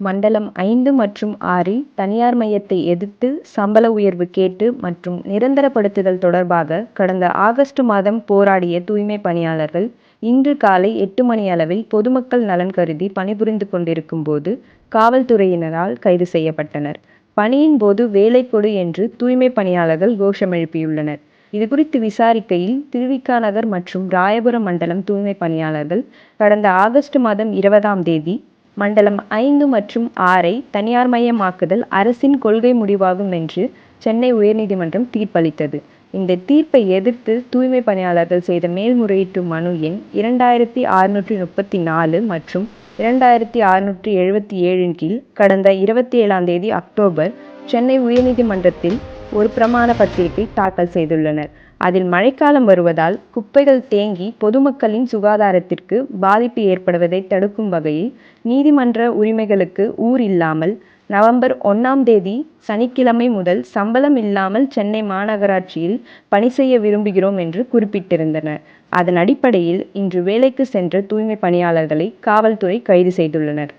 மண்டலம் ஐந்து மற்றும் ஆறில் தனியார் மையத்தை எதிர்த்து சம்பள உயர்வு கேட்டு மற்றும் நிரந்தரப்படுத்துதல் தொடர்பாக கடந்த ஆகஸ்ட் மாதம் போராடிய தூய்மை பணியாளர்கள் இன்று காலை எட்டு மணி அளவில் பொதுமக்கள் நலன் கருதி பணிபுரிந்து கொண்டிருக்கும் போது காவல்துறையினரால் கைது செய்யப்பட்டனர். பணியின் போது வேலை கொடு என்று தூய்மை பணியாளர்கள் கோஷமெழுப்பியுள்ளனர் இதுகுறித்து விசாரிக்கையில் திருவிக நகர் மற்றும் ராயபுரம் மண்டலம் தூய்மை பணியாளர்கள் கடந்த ஆகஸ்ட் மாதம் இருபதாம் தேதி மண்டலம் ஐந்து மற்றும் ஆறை தனியார்மயமாக்குதல் அரசின் கொள்கை முடிவாகும் என்று சென்னை உயர்நீதிமன்றம் தீர்ப்பளித்தது. இந்த தீர்ப்பை எதிர்த்து தூய்மை பணியாளர்கள் செய்த மேல்முறையீட்டு மனு எண் இரண்டாயிரத்தி அறுநூற்றி முப்பத்தி நாலு மற்றும் இரண்டாயிரத்தி அறுநூற்றி எழுபத்தி ஏழின் கீழ் கடந்த இருபத்தி ஏழாம் தேதி அக்டோபர் சென்னை உயர்நீதிமன்றத்தில் ஒரு பிரமாண பத்திரிகை தாக்கல் செய்துள்ளனர். அதில் மழைக்காலம் வருவதால் குப்பைகள் தேங்கி பொதுமக்களின் சுகாதாரத்திற்கு பாதிப்பு ஏற்படுவதை தடுக்கும் வகையில் நீதிமன்ற உரிமைகளுக்கு ஊர் இல்லாமல் நவம்பர் ஒன்றாம் தேதி சனிக்கிழமை முதல் சம்பளம் இல்லாமல் சென்னை மாநகராட்சியில் பணி செய்ய விரும்புகிறோம் என்று குறிப்பிட்டிருந்தனர். அதன் அடிப்படையில் இன்று வேலைக்கு சென்ற தூய்மை பணியாளர்களை காவல்துறை கைது செய்துள்ளனர்.